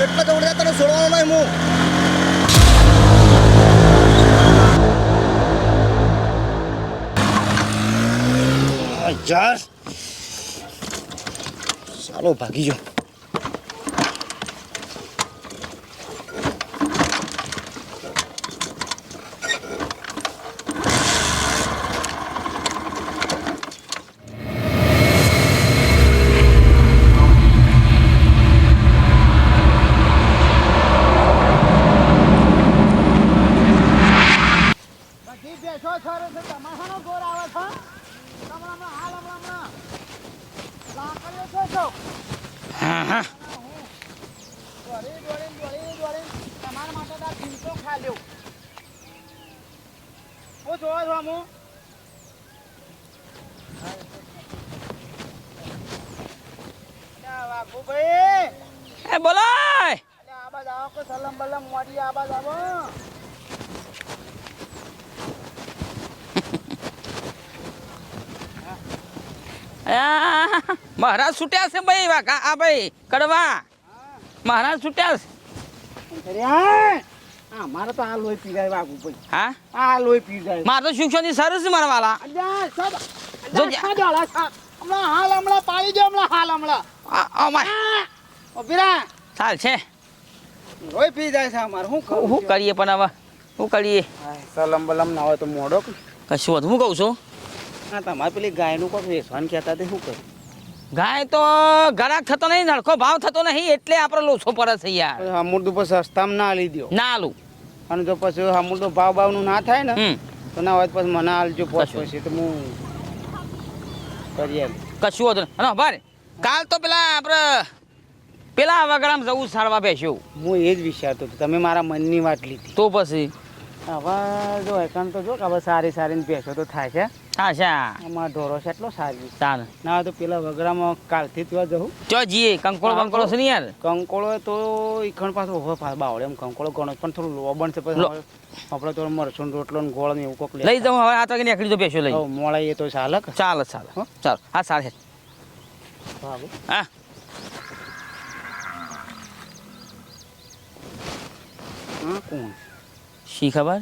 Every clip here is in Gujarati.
કેટલા દોડ્યા તને છોડવાનો નહીં હું? ચાલો ભાગી જો બધી બેસો સર છે તમારાનો ગોર આવે છે હમણાં હમણાં હાલ હમણાં હમણાં લાકડીઓ છે છો હા તમારા માટે તો આ ચીમચો ખાલ્યો હું જોવા છો હું વાઘુભાઈ એ બોલો અલે આ બાજુ આવો કે સલમ બલમ મોડી આ બાજુ આવો આ, મહારાજ છૂટ્યા છે ભાઈ વાઘા. આ ભાઈ કડવા. મહારાજ છૂટ્યા છે. હા હા મારે તો આ લોહી પી જાય વાઘુભાઈ હા? આ લોહી પી જાય મારે તો શિક્ષણની સરસ છે મારા વાલા. જો. હમણાં હાલ હમણાં પાડી દો હમણાં હાલ હમણાં. આ માય. આ, ઊભી ચાલ છે. લોહી પી જાય છે અમારે. કરું? શું કરીએ પણ હવે? શું કરીએ? સલમ બલમ ના હોય તો મોડો. કશું હું કહું છું? હા તમારે પેલી ગાયનું કોક વેસવાન કહેતા તે શું કર્યું ગાય તો ગરાક થતો નહીં નડખો ભાવ થતો નહીં એટલે આપણે લોછો પડે છે યાર. અમૂળ તો પછી સસ્તામાં ના લઈ દો ના આલું અને જો પછી અમૂળ તો ભાવ ભાવનું ના થાય ને તો ના હોય પછી મને આલજો પછી તો હું કરી કશું હતું અને ભારે કાલ તો પેલા આપણે પેલા વગડામાં જવું સારવા બેસ્યું હું એ જ વિચારતો હતો તમે મારા મનની વાત લીધી. તો પછી? હવે જો એકાંત તો જો કે હવે સારી સારી બેસો તો થાય છે. હા શા અમારા ઢોરો છે એટલો સારી. ચાલ. ના તો પેલા વગડામાં કાલથી ત્યાં જવું. ચો જીએ કંકોળો કંકોળો છે ને યાર? કંકોળો તો ઈખણ પાછો ઓહો પા બાવડે એમ કંકોળો ઘણો પણ થોડું લોબણ છે પછી આપણે તો મરચું રોટલો ને ગોળ ને એવું કોક લઈ જાઉં હવે આ તો નીકળી તો બેસો લઈ મોળાઈ એ તો ચાલે ચાલ ચાલો. ચાલ. હો? સારું હા. કોણ? શી ખબર?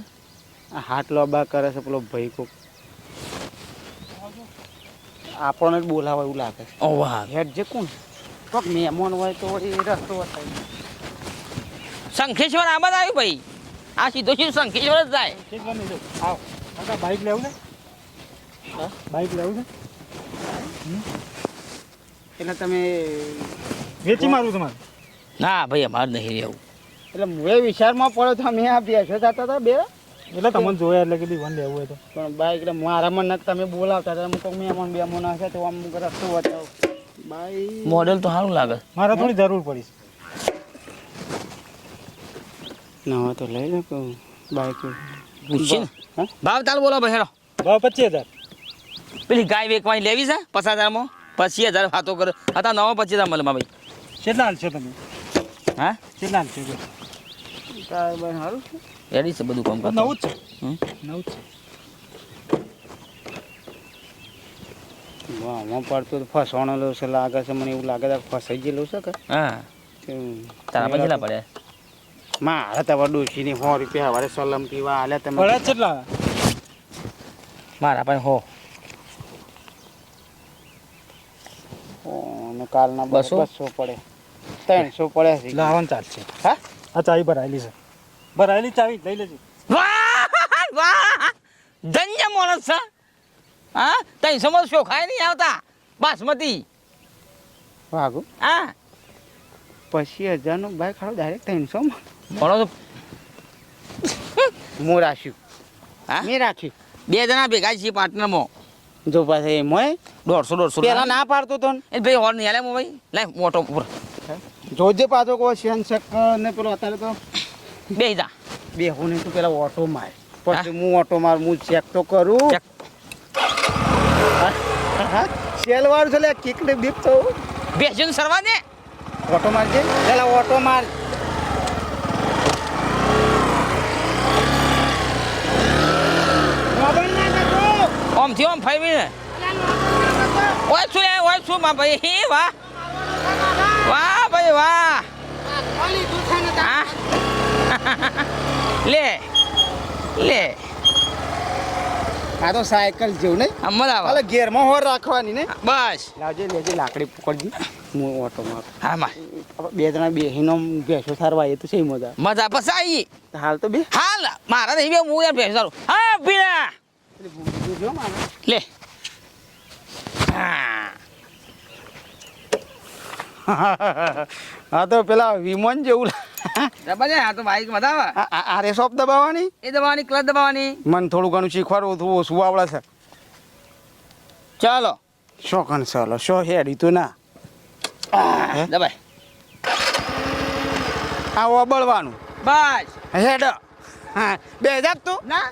હાથ લોબા કરે છે પેલો ભાઈ કોક. આપણને જ બોલાવે એવું લાગે છે. ઓ વાહ. હેડ જે કોણ? કોક મહેમાન હોય તો એ રસ્તો થાય શંખેશ્વર આમાં આવ્યું ભાઈ? આ સીધો સીધું શંખેશ્વર જ જાય. આવ. બાઈક લેવું હા? બાઈક લેવું ને એટલે તમે વેચી મારું તમારે? ના ભાઈ અમારે નહીં રહેવું. એટલે હું એ વિચારમાં પડ્યો તો મેં આ બેસો જતા હતા બે. એટલે તમને જોયા એટલે કીધું વન લેવું હોય તો. પણ બાઈક એટલે મારા મન તમે બોલાવતા હતા હું કોઈ મહેમાન બેમાન છે તો આમ રસ્તો બતાવો? બાઈક મોડેલ તો સારું લાગે. મારે થોડી જરૂર પડી છે. ના તો લઈ લે કહું બાઈક પૂછીએ ને. ભાવ તાલ બોલો ભાઈ હેડો ભાવ પચીસ હજાર. પેલી ગાય વેકવાની લેવી છે પચાસ હજારમાં પચીસ હજાર વાતો કરો હતા નવો પચીસ હજાર મળે ભાઈ. કેટલા હાલશો તમે? હા? કેટલા હાલશો ભાઈ સારું સારું રેડી છે બધું કામ નવું જ છે? નવું જ છે. વાહમાં પડતું ફસવાનો છે લાગે છે મને એવું લાગે છે કે ફસાઈ ગયેલું છે કે? હા. તારા પછી ના પડે મારે તમારે ડોશીની સો રૂપિયા વારે સલમ પીવા હાલે તમે પડે છે કેટલા મારા પાસે હો. અને કાલના બસો? બસો? પડે. ત્રણસો પડે છે. લાવવાનું ચાલશે. હા? આ ચાવી ભરાયેલી છે. ભરાયેલી ચાવી લઈ લેજે. વાહ વાહ. ધન્ય માણસ છે. હા તઈ સમજ શોખાય નહીં આવતા. બાસમતી. વાગો હા. પછી હજારનો બાઈક ખાડો ડાયરેક્ટ ત્રણસોમાં ભણો તો હું રાખ્યું હા? મેં રાખ્યું બે જણા ભેગા છીએ પાર્ટનરમાં. જો પાછા એમાં દોઢસો દોઢસો પેલા ના. પાડતો તો ને. એ ભાઈ હોર નહીં હાલે ભાઈ લાય મોટો પૂરો જોજે પાછો કોઈ સેન્સેક ને પેલો અત્યારે તો બે જા. બેહું નહીં તું પેલા ઓટો માર. પછી હું ઓટો માર હું ચેક તો કરું. સેલવાળું છે લે કિક ને બીપ તો. બેસીને સરવા દે. ઓટો મારજે પેલા ઓટો માર. ના ઓમ ફાઈવીને. ઓય શું લે ઓયમાં ભાઈ? વાહ. વાહ ભાઈ વાહ. લે લે. આ તો સાયકલ જેવું નહીં. મજા આવે ગેરમાં હોર રાખવાની ને. બસ. લાવજે લેજે લાકડી પકડજી. હું ઓટો માં હા માં. બે જણા બેહીનો ભેંસો સારવા એ તો છે મજા. મજા પછી આવી હાલ તો બે. હાલ મારા નહીં બે હું યાર ભેંસ સારું. હા પીડા. લે. હા. તો પેલા વિમોન જેવું જાય? આ તો બાઈક વધાવે આરે શોપ દબાવવાની? એ દબાવવાની ક્લચ દબાવવાની? મને થોડું ઘણું શીખવાડવું થોડું ઓછું આવડે છે. ચાલો. શો કણ ચાલો? શો હેડી તું ના? દબાય. આ ઓબળવાનું બસ. હેડ. હા બે જાત તું. ના.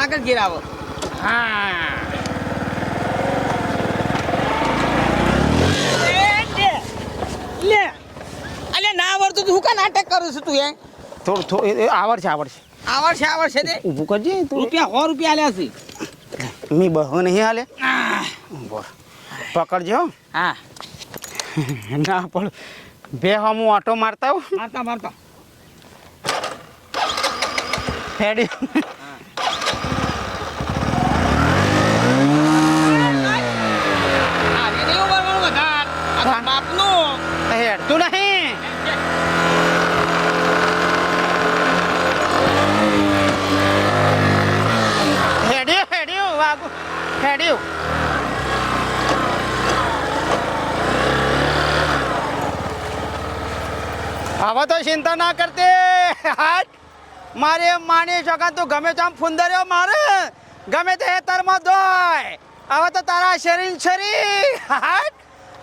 આગળ ગિરાવો હા લે, લે. લે. અલ્યા ના આવડતું તું હું કા નાટક કરું છું તું એ થોડું થોડું આવડશે આવડશે આવડશે આવડશે તે. ઊભું કરજે તું. રૂપિયા સો રૂપિયા આલ્યા છે. મી બહુ નહીં હાલે? પકડજો હો. હા. ના પણ બે હું ઓટો મારતા હો. મારતા મારતા. હેડી આ રે નહીં ઉભરવાનું વધાર આ તો બાપનું તું નહીં હવે તો ચિંતા ના કરતી હાટ મારે માની શકા તું ગમે તો આમ ફુંદર્યો મારે ગમે તે હેતરમાં દોય હવે તો તારા શરીર શરીર હાટ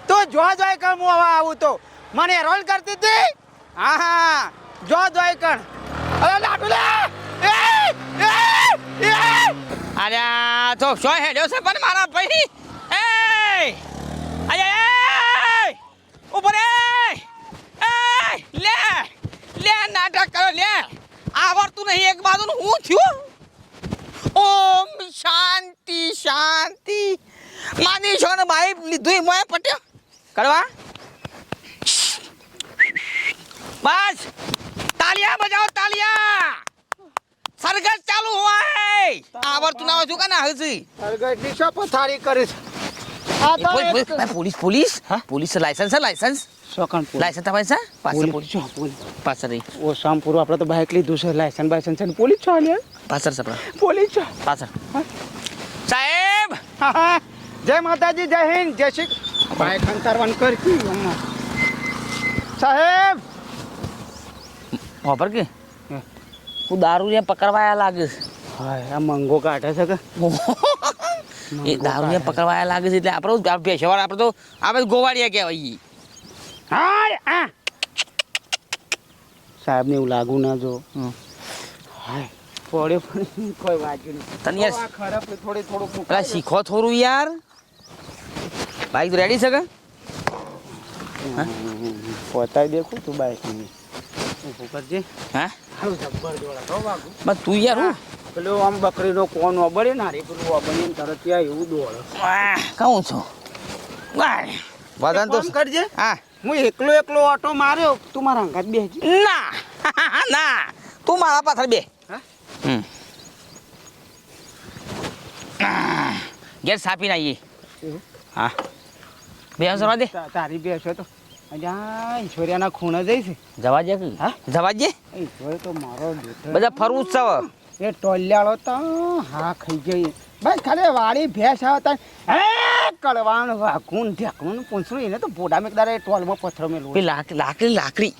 તું જો જોઈ કણ હું હવે આવું તો. મને રોલ કરતી હતી? હા હા જો જોઈ કર અરે લાડુ લે એ એ! અલ્યા તો શો હેડ્યો છે પણ મારા ભાઈ? એ! અરે, એ! ઉપર એ એ, લે! લે, નાટક કરો, લે! આવડતું નહીં એક બાજુ હું થયું? ઓમ શાંતિ શાંતિ. માની છો ને ભાઈ લીધું મોય પટ્યો? કરવા? બસ. તાલિયા બજાવો તાલિયા. સરગસ ચાલુ હોય આવડતું ના હોય કે ના હજી સરગટની શો પથારી કરીશ police police police police? License છે લાયસન્સ? પોલીસ. લાયસન્સ તમારી છે? પાછળ પોલીસ. છો, પોલીસ. પાછળ રહી. ઓ શામપુર આપણે તો બાઇક લીધું છે લાયસન્સ બાયસન્સ છે પોલીસ છો આલ્યા પાછળ છે પોલીસ છો? પાછળ. સાહેબ! હા, હા. જય માતાજી જય હિન્દ જય શ્રી બાઇક અંતરવાનું કરતી હમણાં. સાહેબ! ખબર કે? હે. હું દારૂ ને પકડવાયા લાગે છે. હાય આ મંગો કાઢે છે કે? એ દારૂ ને પકડવાયા લાગે છે એટલે આપણે પેશેવાળ આપણે તો આપણે ગોવાળિયા કહેવાય. હા હાય આ! સાહેબને એવું લાગુ ના જો. હમ. હાય પડ્યો પણ કોઈ વાગ્યું નહીં. તને યાર આ ખરાબ થોડી થોડુંક શીખો થોડું યાર. બાઈક રેડી છે કે? પતાઈ દેખું તું બાઈકની. કરજે. હા? હારું જબ્બર જોડા. તો વાગું બસ તું યાર હું. પેલો આમ બકરીનો કોન ઓબળે ને રે પેલું ઓબળે ને તરત ત્યાં એવું દોડે. કહું છું. વજન તો કરજે. હા. હું એકલો એકલો ઓટો માર્યો તું મારા અંગાત બેસજે. ના. ના. તું મારા પાછળ બે. હા? હમ. ઘેર સાપી નાઈએ હા. બે જવા દે તારી બેસો તો. અજા ઈશ્વર્યાના ખૂણે છે. જવા દે. કે? હા? જવા દે. ઈશ્વર તો મારો બધા ફરવું જ છે એ ટોલ્યાળો તો હા ખાઈ ગઈ. બસ ખાલી વાળી ભેંસ આવતા હે કડવાનું વાઘું ઢેકણું પૂંછડું એને તો બોડા મેં તારે ટોલમાં પથ્થર મેલું લાકડી લાકડી. લાકડી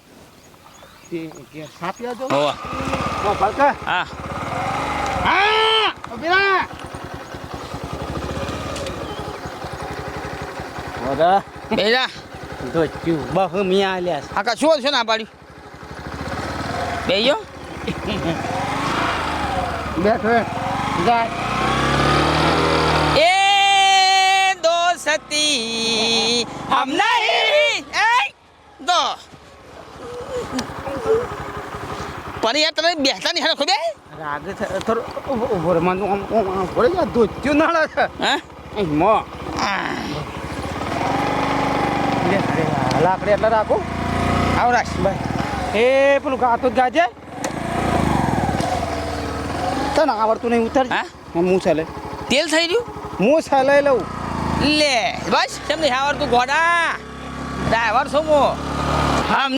સાપ્યા જો હોવા. ઓ ભલકા. હા. હા ઓરા બેજા. દોચ્યું બહુ મિયા આલ્યા. આ કશું છે ના પાડ્યું બેજો. બેઠો જા. એ દોસ્તી હમ નહીં. એ દો. પણ યાર તને બેસતા નહીં હારે ખોદે રાગ થોડો ઉભો- ઊભો મને આમ ભરે જા દોચ્યું નાળા છે. હા? મો. લાકડી એટલે રાખો. આવ રાખ ભાઈ. એ પેલું ગાતું ગાજે. તને આવડતું નહીં ઉતર હા? ચાલે તેલ થઈ રહ્યું? હું ચાલે લઉં. લે બસ કેમ નહીં? આવડતું ઘોડા ડ્રાઈવર છું હું. હમ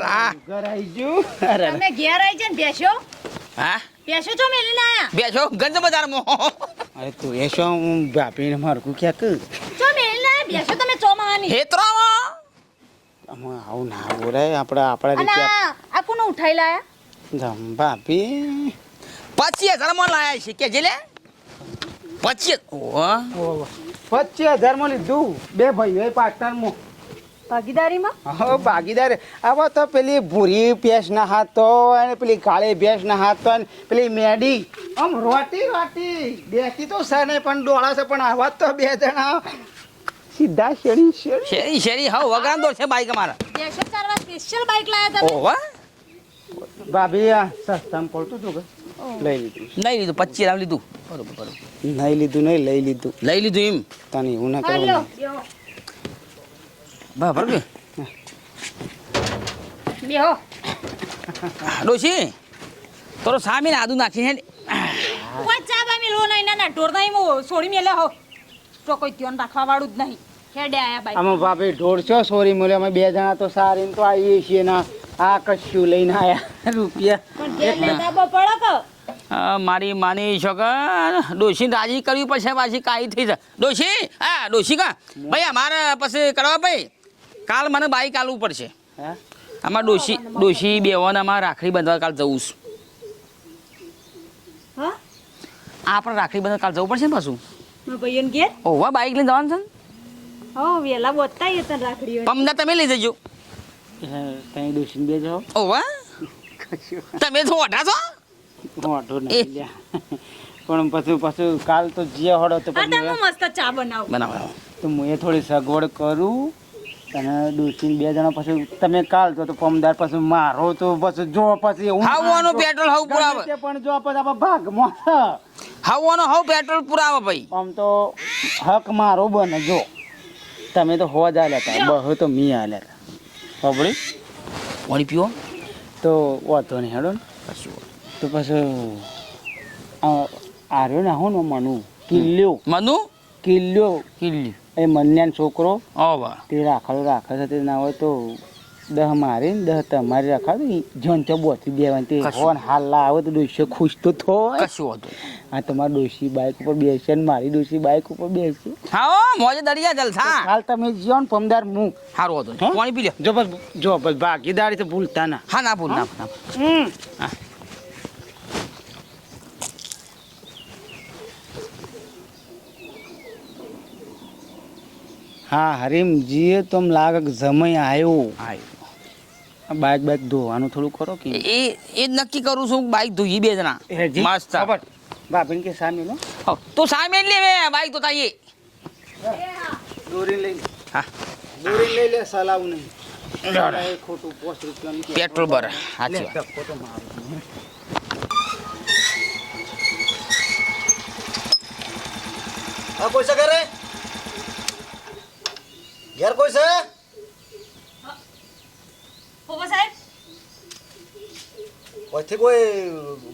આ. બોલ ઘર તમે છે ને બેસો. હા? બેસો છો આયા. બેસો ગંજ મો. અરે તું એસો હું બાપીને મારું ક્યાં કર છો આયા બેસો તમે ચોમાની હેતરામાં આમાં આવું ના બોલાય આપણે આપણા રીતે આ આ ઉઠાઈ લાયા? જમ બાપી પચીસ હજારમાં લાયા છે કે જે લે પચીસ પચીસ હજારમાં લીધું. બે ભાઈઓ પાર્ટનરમાં ભાગીદારીમાં? હો ભાગીદાર. આવા તો પેલી ભૂરી ભેંસ ના હાથો અને પેલી કાળી ભેંસ ના હાથો અને પેલી મેડી. આમ રોટી રોટી બેસી તો છે નહીં પણ ડોળા છે પણ આવા તો બે જણા. સીધા શેરી શેરી. શેરી શેરી. હા વગરાંદો છે બાઈક અમારા. બેસો ચારવા સ્પેશિયલ બાઈક લાયા તમે. ઓવા ભાભી આ સસ્તામ પડતું હતું કે? લઈ લીધું. નહીં લીધું પચીસ રામ લીધું. બરોબર બરોબર. નહીં લીધું નહીં લઈ લીધું. લઈ લીધું એમ? તને હું ના હાલો બરાબર કે બેહો ડોશી તારો સામે આદુ નાખી હે કોઈ ચા બા મિલો નહીં ના ના ઢોર નહીં હું છોડી મેલે હો. તો કોઈ ધ્યાન રાખવા વાળું જ નહીં. હેડે આયા બાઈક બાપે ઢોર છો સોરી મળે અમે બે જણા તો સારી તો આવીએ છીએ ના આ કશું લઈને આયા રૂપિયા. પણ લેતા બો પડો કો મારી માની છોકર ડોશી રાજી કરવી પડશે પાછી કાંઈ થઈ જાય. ડોશી હા ડોશી કા? ભાઈ અમારે પછી કરવા ભાઈ? કાલ મને બાઈક આલવું પડશે. હે? આમાં ડોશી ડોશી બેવાનામાં અમારે રાખડી બાંધવા કાલ જવું છું. હા? આપણે રાખડી બાંધવા કાલ જવું પડશે ને પાછું? ઓવા બાઈક લઈને જવાનું છે ને? હો વેલા બોતતા એ તને રાખડી પમદા તમે લઈ જજો. ત્યાં બે જાઓ. ઓવા? તમે તો ઓઢા છો? વાંધો નહીં પણ પછી પછી કાલ તો જે હળો તો મસ્ત ચા બનાવો. બનાવો. તો હું એ થોડી સગવડ કરું. અને દોશીને બે જણા પછી તમે કાલ તો તો પમદાર પછી મારો તો પછી જો પછી એવું હાવવાનું પેટ્રોલ હાવ પુરાવે. પણ જો પછી આપણે ભાગ છે. હાવવાનો હાવ પેટ્રોલ પુરાવે ભાઈ. આમ તો હક મારો બને જો. તમે તો હોજ આલ્યા હતા. બહુ તો મી આલ્યા હતા. ખબરી પાણી પીવો તો વાંધો નહીં હેડો ને. તો પછી આ આર્યો ને હું ને મનુ? કિલ્લ્યો મનુ? કિલ્લ્યો કિલ્લી. એ મન્યાન છોકરો તે રાખડો રાખે છે. તે ના હોય તો દહ મારી દહ તમારી રાખાડો જન તો બોથી દેવાની તે. હોન હાલ્લા આવે તો ડોશી ખુશ તો થો કશું હતું આ તમારા દોશી બાઇક ઉપર બેસે ને મારી ડોશી બાઇક ઉપર બેસે. હા મોજે દરિયા જલસા હાલ તમે જીઓ ને પમદાર મું. સારું હતું? પાણી પી લે જો બસ જો બસ ભાગીદારી તો ભૂલતા ના. હા ના ભૂલ ના. હા. હા હરીમજીએ તો એમ લાગે કે જમાઈ આવ્યો હા આ બાઇક બાઇક ધોવાનું થોડું કરો કે? એ એ જ નક્કી કરું છું બાઈક ધોઈ બે જણા. મસ્ત. બાપીને કે સામે નો? તો સામે લે બે બાઈક તો તાઈએ. દોરી લઈ હા. દોરી લઈ લે સલાવ નહીં. ખોટું પોસ પેટ્રોલ ભર સાચી વાત. તો મારું. ઘેર કોઈ છે? હોવો સાહેબ? કોઈથી કોઈ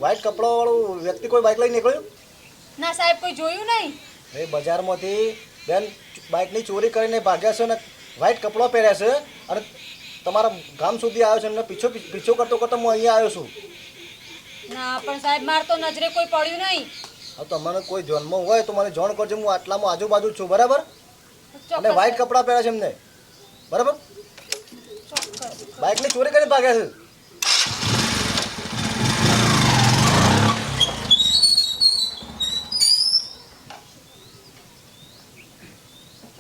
વ્હાઈટ કપડા વાળું વ્યક્તિ કોઈ બાઇક લઈ નીકળ્યું? ના સાહેબ કોઈ જોયું નહીં. એ બજારમાંથી બેન બાઇકની ચોરી કરીને ભાગ્યા છે ને વ્હાઈટ કપડાં પહેર્યા છે અને તમારા ગામ સુધી આવ્યો છે અને પીછો પીછો કરતો કરતો હું અહીંયા આવ્યો છું. ના પણ સાહેબ માર તો નજરે કોઈ પડ્યું નહીં. હવે તો કોઈ જન્મ હોય તો મને જાણ કરજો હું આટલામાં આજુબાજુ છું બરાબર? અને વ્હાઈટ કપડાં પહેર્યા છે એમને. બરાબર? બાઇકની ચોરી કરી ભાગ્યા છે.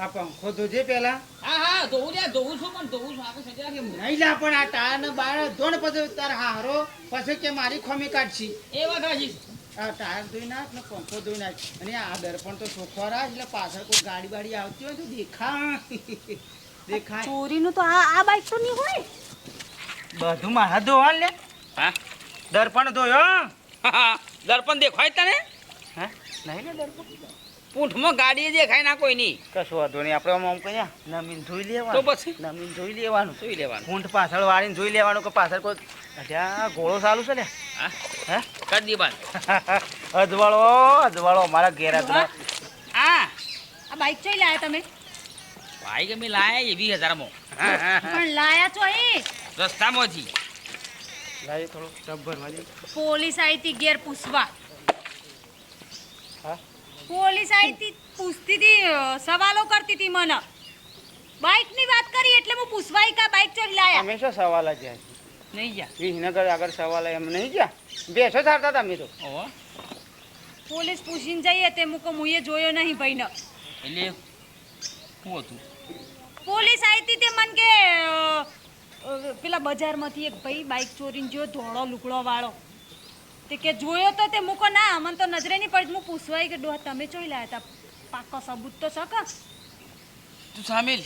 આ પંખો ધોજે પેલા હા હા ધોવું લે ધોવું છું પણ ધોવું છું. આપણે સજા કેમ નહીં લા પણ આ ટાયર ને બાર ધોણ પછી તાર હારો પછી કે મારી ખોમી કાઢશી. એ વાત હાજી ટાયર ધોઈ નાખ ને પંખો ધોઈ નાખ. અને આ દર્પણ તો ચોખ્ખો રાખ એટલે પાછળ કોઈ ગાડી બાડી આવતી હોય તો દેખાય. દેખાય. ચોરીનું તો આ આ બાઈક તો નહીં હોય. બધું મારા ધોવા લે. હા? દર્પણ ધોયો દર્પણ દેખાય તને? હા? નહીં ને દર્પણ. પૂંઠમાં ગાડી દેખાય ના કોઈ નહીં કશું વાંધો નહીં. આપણે આમ કહીએ નમીન ધોઈ તો લેવાનું પછી? નમીન ધોઈ લેવાનું. ધોઈ લેવાનું. ઊંટ પાછળ વાળીને ધોઈ લેવાનું કે પાછળ કોઈ અલ્યા ગોળો ચાલુ છે લે હા હે દી બાદ અજવાળો અજવાળો મારા ઘેર આ આ બાઈક ચોઈ લાયા તમે? બાઈક અમે લાયા એ વીસ હજારમાં. પણ લાયા છો એ? રસ્તામાંથી લાવી થોડું ટબ ભરવા દે. પોલીસ આવી હતી ઘેર પૂછવા. હા? પોલીસ આવી હતી પૂછતી હતી સવાલો કરતી હતી મને. બાઈકની વાત કરી એટલે હું પૂછવાઈ કા બાઈક ચોરી લાયા. અમે શું સવાલ જ જાય નહીં ગયા? વિસનગર આગળ સવાલ એમ નહીં ગયા? બેસો ચાલતા તમે તો. પોલીસ પૂછીને જઈએ તે મુકો મુએ જોયો નહીં ભાઈને. એટલે શું હતું? પોલીસ આવી હતી તે મન કે પેલા બજારમાંથી એક ભાઈ બાઈક ચોરીને જોયો ધોળો લુકડો વાળો. તે કે જોયો તો તે મૂકો ના મને તો નજરે નહીં પડી હું પૂછવાય કે ડોહા તમે ચોઈ લાયા હતા પાકો સબૂત તો છે કે? તું સામેલ.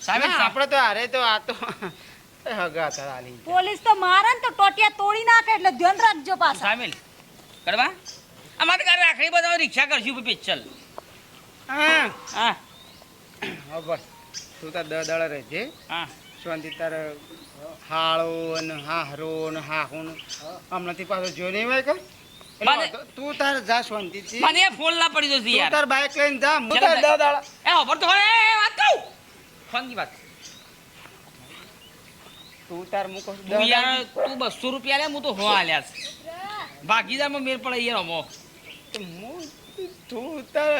સામેલ આપણે તો હારે તો આ તો હગા પોલીસ તો મારે ને તો ટોટિયા તોડી નાખે એટલે ધ્યાન રાખજો પાછા. સામેલ. કરવા? અમારે ઘરે રાખડી બધા રિક્ષા કરશું પેચલ હા. હા. હા બસ. તું તાર દ દળ રહેજે. હા. શાંતિ તાર હાળો ને હાહરો ને હાહુ ને હમણાંથી પાછો જોઈ નહીં હોય કે. એટલે મને- વાંધો- તું તાર જા શાંતિથી મને ફોન ના પડી જશે યાર. તાર બાઈક લઈને જા મુતર ચાલો, દાડા એ ખબર તો વાત કહું. ફોનની વાત. તું તાર મૂકો તું યાર તું બસો રૂપિયા લે હું તો હો આલ્યા છે ભાગીદારમાં મેર પડે યાર અમો. તો તું તાર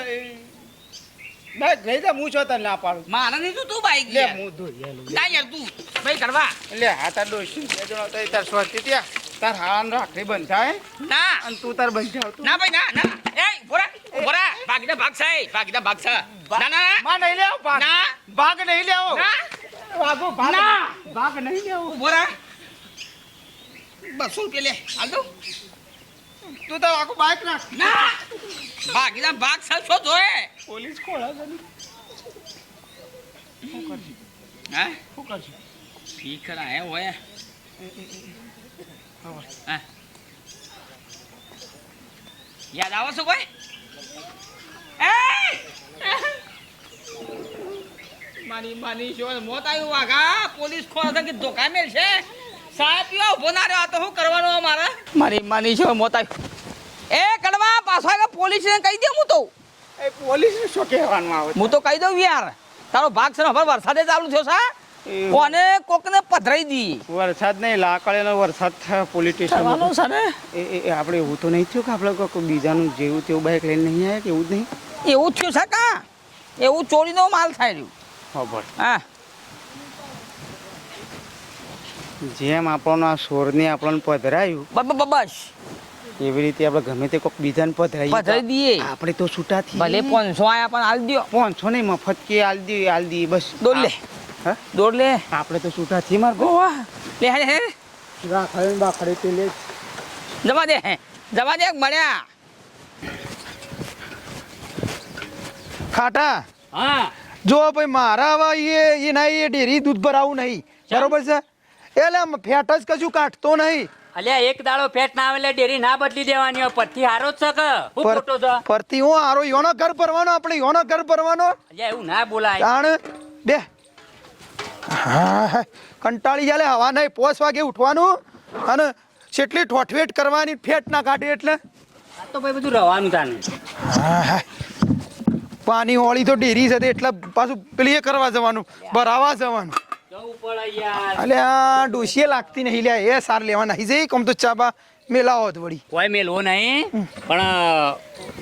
ના ગઈ જા હું છો તને ના પાડું. મારે નહીં તું તું બાઈક લે મુ હું ધોઈ ના યાર તું ભાઈ કરવા. લે હા તાર ડોશી બે જણો તો તાર શાંતિ ત્યાં. તાર હાળાને રાખડી બંધાય. ના. અને તું તાર બંધાવ તું. ના ભાઈ ના ના. એ બોરા બોરા ભાગીદા ભાગ છે ભાગીદા ભાગ છે ના ના ના. માં નહીં લેવો ભાગ. ના. ભાગ નહીં લેવો. ના. વાગો ભાગ ના. ભાગ નહીં લેવો. બોરા બસો રૂપિયા લે. હાલ. દઉં તું તો આખું બાઇક નાખ ના. ભાગીદા ભાગ છે છો જોએ પોલીસ ખોળા છે હા? શું કરશે? ઠીક કરા હે હોય. હા? યાદ આવો છો કોઈ? એ! મારી માની શું મોત આવ્યું વાઘા. પોલીસ ખોળ કે ધોકા મેલ છે સાહેબ પીવા ઊભો ના રહ્યો. તો શું કરવાનું અમારે? મારી માની શું મોત આવ્યું એ કડવા પાછો આવ્યો પોલીસ ને કહી દે હું તો. એ પોલીસ શું કહેવાનું આવે? હું તો કહી દઉં યાર તારો ભાગ છે ને હવે વરસાદે ચાલુ થયો સા કોને કોકને પધરાઈ દી. વરસાદ નહીં લાકડીનો વરસાદ થયો પોલીસ સ્ટેશન છે ને? એ આપણે એવું તો નહીં થયું કે આપણે કોઈ બીજાનું જેવું તેવું બાઈક લઈને નહીં આવ્યા કે એવું જ નહીં? એવું થયું છે કા? એવું ચોરીનો માલ થાય રહ્યું. હા. જેમ આપણને આ સોરને આપણને પધરાયું બસ. એવી રીતે આપણે ગમે તે કોઈક બીજાને પધરાઈ પધરાઈ દઈએ. આપણે તો છૂટા થઈ ભલે પાંચસો આયા પણ હાલ દો પાંચસો નહીં મફત કે હાલ દી હાલ દી બસ. દોડ લે. હા? દોડ લે. આપણે તો છૂટા થઈ માર ગોવા લે હે હે રાખડે બાખડે તે લે. જવા દે જવા દે મળ્યા. ખાટા. હા. જો ભાઈ મારા હવે એ એના એ ડેરી દૂધ ભરાવું નહીં. બરોબર છે? એટલે ફેટ જ કશું કાઢતો નહીં. અલ્યા એક દાડો ફેટ ના આવે ડેરી ના બદલી દેવાની પરથી હારો જ છે હું ખોટો છે? પરથી હું હારો યોનો ઘર ભરવાનો આપણે યોનો ઘર ભરવાનો. અલ્યા એવું ના બોલાય. તાણ બે. હા હા. કંટાળી જાલે હવા નહીં પોસ વાગે ઉઠવાનું. અને છેટલી ઠોઠવેટ કરવાની ફેટ ના કાઢે એટલે. આ તો ભાઈ બધું રવાનું તાને. હા હા. પાણી હોળી તો ડેરી છે એટલે પાછું પેલી એ કરવા જવાનું ભરાવા જવાનું. અલે આ ડોશીએ લાગતી નહીં લ્યા એ સાર લેવા નહીં જઈ કમ તો ચાબા મેલાવો હોત વળી. કોઈ મેલવો નહીં પણ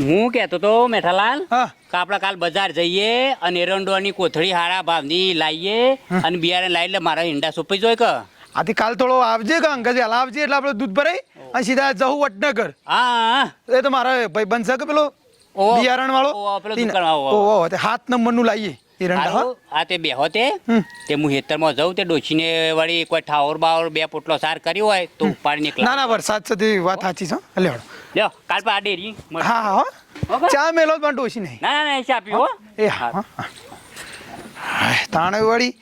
હું કહેતો તો મેઠાલાલ હા. કે આપણે કાલ બજાર જઈએ અને એરંડોની કોથળી હારા ભાવની લાવીએ અને બિયારણ લાવી એટલે મારા ઈંડા સોંપી જોઈ કે? આથી કાલ થોડો આવજે કે અંગજ આવજે એટલે આપણે દૂધ ભરાય અને સીધા જવું વટનગર. હા. એ તો મારા ભાઈ બનશે કે પેલો. બિયારણ વાળો? ઓહો, પેલો ઓહો. તે હાથ નંબરનું લાવીએ હા. આ તે બેહો તે. તે હું હેતરમાં જાઉં તે ડોસીને વળી કોઈ ઠાવર બાવર બે પોટલો સાર કર્યો હોય તો ઉપાડી ના ના વરસાદ સુધી વાત સાચી છે લે લ્યો કાલ પર ડેરી હા હા ચા મેલો પણ ડોસી નહીં. ના ના એ હા. તાણે વળી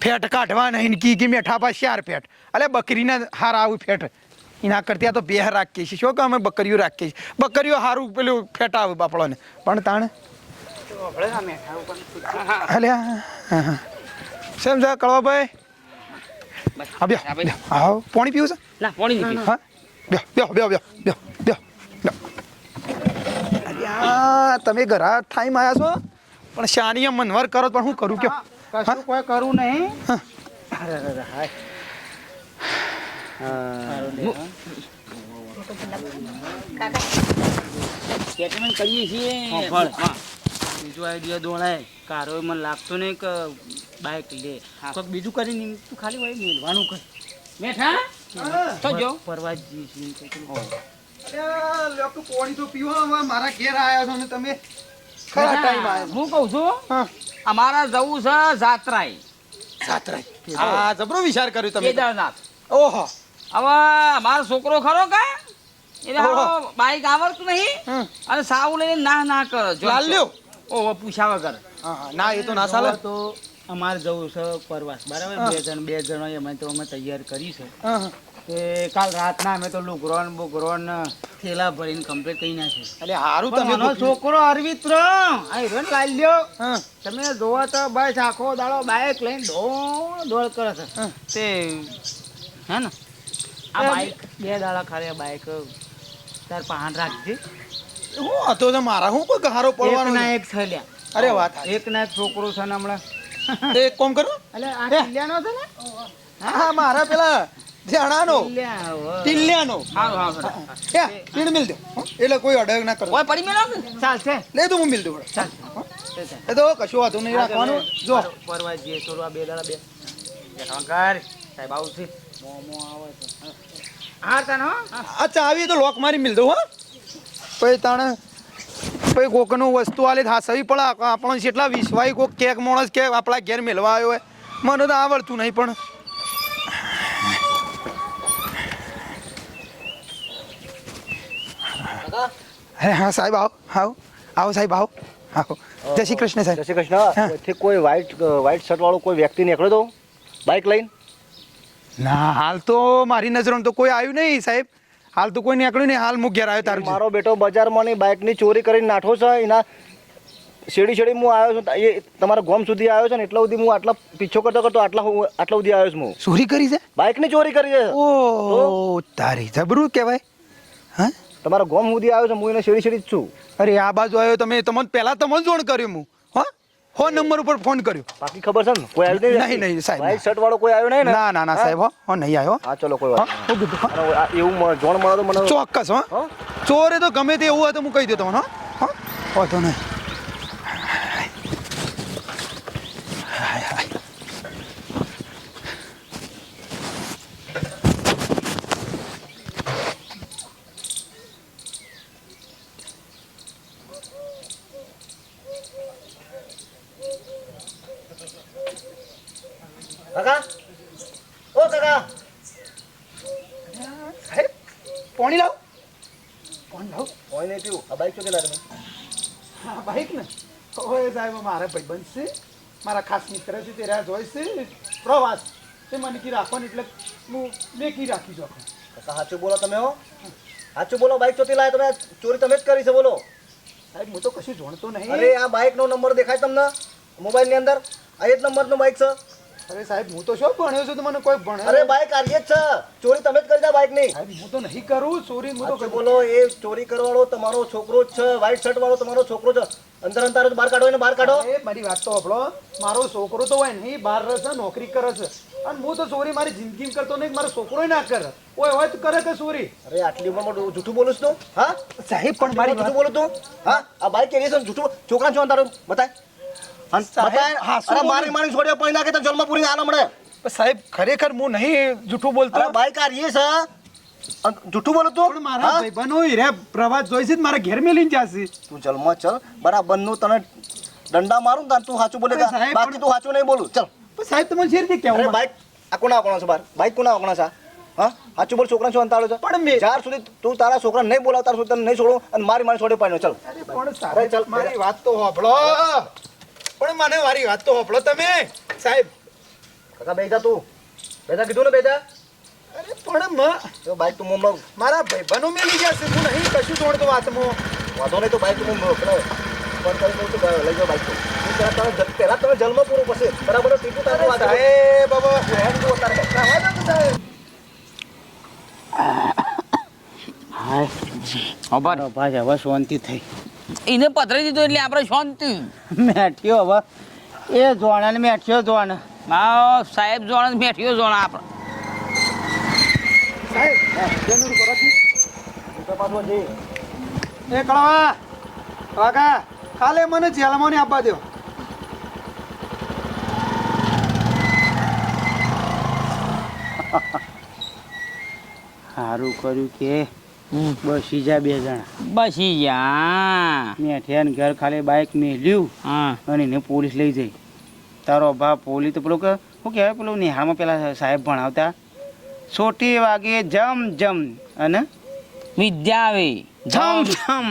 ફેટ કાઢવા નહીં કી કી મેઠા પા ચાર ફેટ. અલે બકરીના હાર આવું ફેટ. એના કરતા તો બે રાખીએ છીએ. શું કે અમે બકરીઓ રાખીએ છીએ? બકરીઓ સારું પેલું ફેટાવે બાપડોને. પણ તાણે? અલ્યા હા હા સેમ કળવાભાઈ? હા બે આવો પાણી પીવું છે? ના પાણી નહીં હા? બે બે બે બે બે તમે ઘરા ટાઈમ આવ્યા છો? પણ શાની મનવર કરો તો પણ હું કરું કયો? કશું કોઈ કરું નહીં. બીજો આઈડિયા દોડાય કારો મને લાગતો નહીં કે બાઇક લે કોઈક બીજું કરીને તું ખાલી હોય મેળવાનું કર મેઠા તો જો પરવાજી તમે હું કહું છું અમારા જવું છે જાત્રાએ સાતરાય હા વિચાર કર્યો તમે. કેદારનાથ ઓહો હવે મારો છોકરો ખરો કે? એટલે બાઈક આવડતું નહીં. અને સાવ લઈને ના ના કરો. જો લાલ્યો ઓ પૂછ્યા વગર ના એ તો ના ચાલે. તો અમારે જવું છે પરવાસ બરાબર? બે જણ બે જણો અમે તો અમે તૈયાર કરી છે. કે કાલ રાતના અમે તો લુગરોન બુગરોન બુગરો થેલા ભરીને કમ્પ્લીટ કરી નાખ્યું એટલે હારું તમે છોકરો અરવિત્ર આ હીરો ને લાલ્યો હા. તમે જોવો તો બસ આખો દાડો બાઇક લઈને દોડ દોડ કરે છે. તે હે ને? આ બાઈક બે દાડા ખાલી બાઈક તાર પાહન રાખજે. હું હતો તો મારા હું કોઈ હારો પડવાનો એક ના એક થયેલા. અરે વાત એક ના એક છોકરો છે ને હમણાં. એક કોમ કરો. એટલે આ હે? છે ને? હા મારા પેલા હવે. ટીલ્યાનો સારું સારું હે પીણ મિલ દો. એટલે કોઈ અડગ ના કરો. કોઈ પડી મેલો ચાલશે લે તો હું મિલ દઉં ચાલ. એ તો કશું વાતું નહીં રાખવાનું. જો. પરવા જઈએ આ બે દાડા બે. શંકર સાહેબ આવું છે મોમો આવે તને હો. તો લોક મારી મિલ દઉં હો. પછી તાણે પછી કોકનું વસ્તુ આલે હા સહી પડે. આપણો જેટલા વિશ્વાય કોક કેક માણસ કે આપણા ઘેર મેળવા આવ્યો હોય મને તો આવડતું નહીં પણ. હે હા સાહેબ આવો આવો. આવો સાહેબ આવો. આવો. જય શ્રી કૃષ્ણ સાહેબ. જય શ્રી કૃષ્ણ. કોઈ વ્હાઈટ વ્હાઈટ શર્ટ વાળો કોઈ વ્યક્તિ નીકળ્યો તો? બાઇક લઈને? ના હાલ તો મારી નજરમાં તો કોઈ આવ્યું નહીં સાહેબ. હાલ તો કોઈ નીકળ્યું નહીં હાલ મુખ ઘેર આવ્યો તારું મારો બેટો બજારમાં ની બાઇકની ચોરી કરીને નાઠો છે એના શેડી શેડી હું આવ્યો છું એ તમારા ગોમ સુધી આવ્યો છે ને એટલા સુધી હું આટલા પીછો કરતો કરતો આટલા હું આટલા સુધી આવ્યો છું હું. ચોરી કરી છે? બાઇકની ચોરી કરી છે. ઓ તારી જબરું કહેવાય. હા? તમારા ગોમ સુધી આવ્યો છે હું એને શેડી શેડી જ છું. અરે આ બાજુ આવ્યો તમે તમને પહેલા તમને જોણ કર્યું હું. હા હો નંબર ઉપર ફોન કર્યો. બાકી ખબર છે ને? કોઈ આવ્યું નહીં, નહીં, સાહેબ, વાઈટ શર્ટ વાળો કોઈ આવ્યો નહીં ને? ના ના ના સાહેબ હો નહીં આવ્યો. હા ચલો કોઈ વાત હો કીધું એવું જોણ મળે તો મને ચોક્કસ હો? ચોરે તો ગમે તે એવું હોય તો હું કહી તમને હો. હો વાંધો નહીં હાય, હાય. કાકા ઓ કાકા સાહેબ પાણી લાવ પાણી લાવ કોઈ નહીં પીવું આ બાઇક ચોકેલા તમે હા બાઈક ને ઓય સાહેબ મારા ભાઈબંધ છે. મારા ખાસ મિત્ર છે તે રહ્યા જોઈ છે. પ્રવાસ. તે મને કી રાખવાની એટલે હું મેં રાખી દો સાચું બોલો તમે હો. સાચું બોલો બાઈક ચોથી લાયા તમે. ચોરી તમે જ કરી છે બોલો. સાહેબ હું તો કશું જાણતો નહીં. અરે આ બાઇક નો નંબર દેખાય તમને? મોબાઈલની અંદર. આ જ નંબર નો બાઇક છે. અરે સાહેબ હું તો શું ભણ્યો છું? મને કોઈ ભણે અરે બાઇક આ જ છે. ચોરી તમે જ કરી દા બાઇકની સાહેબ હું તો નહીં કરું. ચોરી હું તો બોલો એ ચોરી કરવાળો તમારો છોકરો જ છે. વ્હાઈટ શર્ટ વાળો તમારો છોકરો છે. અંદર અંતર બહાર કાઢો એને બહાર કાઢો. એ મારી વાત તો આપણો મારો છોકરો તો હોય નહીં બહાર રહે છે નોકરી કરે છે. અને હું તો ચોરી મારી જિંદગીમાં કરતો નહીં મારો છોકરો ના કરે. ઓય હોય તો કરે કે ચોરી. અરે આટલી ઉંમરમાં જૂઠું બોલું છું હા? સાહેબ પણ મારી જૂઠું બોલું તું? હા? આ બાઈક કેવી છે? જૂઠું છોકરા છો તારું બતાય. મારી મારી છોડ્યા પડી નાખે તો જન્મ પૂરી આલ મળે સાહેબ ખરેખર હું નહીં જૂઠું બોલતો. ભાઈ કાઢીએ છે જૂઠું બોલો તું મારા? ભાઈબંધો રે પ્રવાસ જોઈશે મારા ઘેર મેલીને જશે તું જલમાં ચલ. બરાબરનું તને દંડા મારું તાર તું સાચું બોલે બાકી તું સાચું નહીં બોલું. ચલ. પણ સાહેબ તમે શેરથી અરે કેવું બાઈક આ કોના ઓકણા છે બાર? બાઈક કોના ઓકણા છે હા? સાચું બોલ છોકરા છો અંતાળો છે? પણ મેં- જ્યાર સુધી તું તારા છોકરા નહીં બોલાવ તાર સુધી તને નહીં છોડું અને મારી મારી છોડે પાડ્યો ચલ. અરે પણ સાહેબ ચાલ, મારી વાત તો સાંભળો. પણ મને મારી વાત તો સાંભળો તમે. સાહેબ કાકા બેઠા તું. બેઠા કીધું ને બેઠા અરે પણ મ- તો બાઈક તું મોમાં મારા ભાઈબંધો મેલી ગયા છે હું નહીં કશું જોડતો વાતમાં. વાંધો નહીં તો બાઈક તું પેલો ફોન કરી દઉં તો લઈ જાઓ બાઈક તો. હું પહેલા તમે જ- પહેલા તમે જન્મ પૂરો પછી બરાબર ટીપું તારે વાત એ બાબા હેડ જુઓ તારે સાહેબ. હાય ખબર. ભાઈ હવે શાંતિ થઈ. એને પધરાઈ દીધું એટલે આપણે શાંતિ. મેઠ્યો હવે. એ જોણા ને મેઠ્યો જોણ. હા સાહેબ જોણ મેઠ્યો જોણ આપણે. જઈએ. એ કળવા. કાકા કાલે મને જેલમાં નહીં આપવા દો સારું કર્યું કે. બસી જા બે જણા. બસી જા મેં ને ઘર ખાલી બાઇક મેલ્યું હા. અને એને પોલીસ લઈ જઈ. તારો ભા પોલીસ તો પેલો કે શું કહેવાય પેલું નિહાળમાં પેલા સાહેબ ભણાવતા? સોટી વાગે જમ જમ અને વિદ્યા આવે જમ ઝમ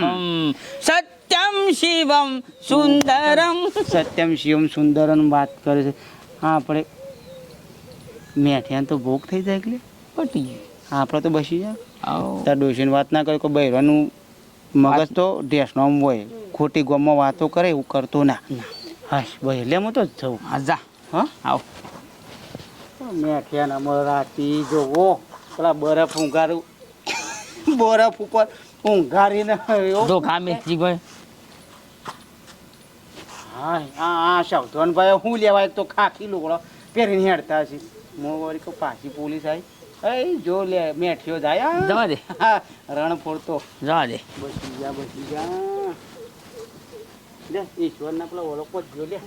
સત્યમ શિવમ સુંદરમ. સત્યમ શિવમ સુંદરમ વાત કરે છે. હા આપણે મેઠિયાને તો ભોગ થઈ જાય એટલે પટી ગયું. આપણે તો બસી જાય. તાર ડોશીને વાત ના કરે કોઈ બૈરાનું મગજ તો ડેસનો હોય. ખોટી ગોમમાં વાતો કરે એવું કરતો ના. હાશ ભાઈ એટલે હું તો જ જાઉં. હા જા. હા? આવો. મેઠિયાને અમારે રાતી જોવો પેલા બરફ ઊંઘારું. બરફ ઉપર ઊંઘારીને એવો જો ખામે જીગોય હા હા હા સાવધાનભાઈ હું લેવાય એક તો ખાખી લુગડો પહેરીને હેડતા હશે. મોં વળી કહું પાછી પોલીસ આવી. એ જો લે મેઠિયો જાય. જવા દે. હા રણ ફોડતો જવા દે બસી જા બસી જા લે ઈશ્વરના પેલા ઓળખો જ જો લે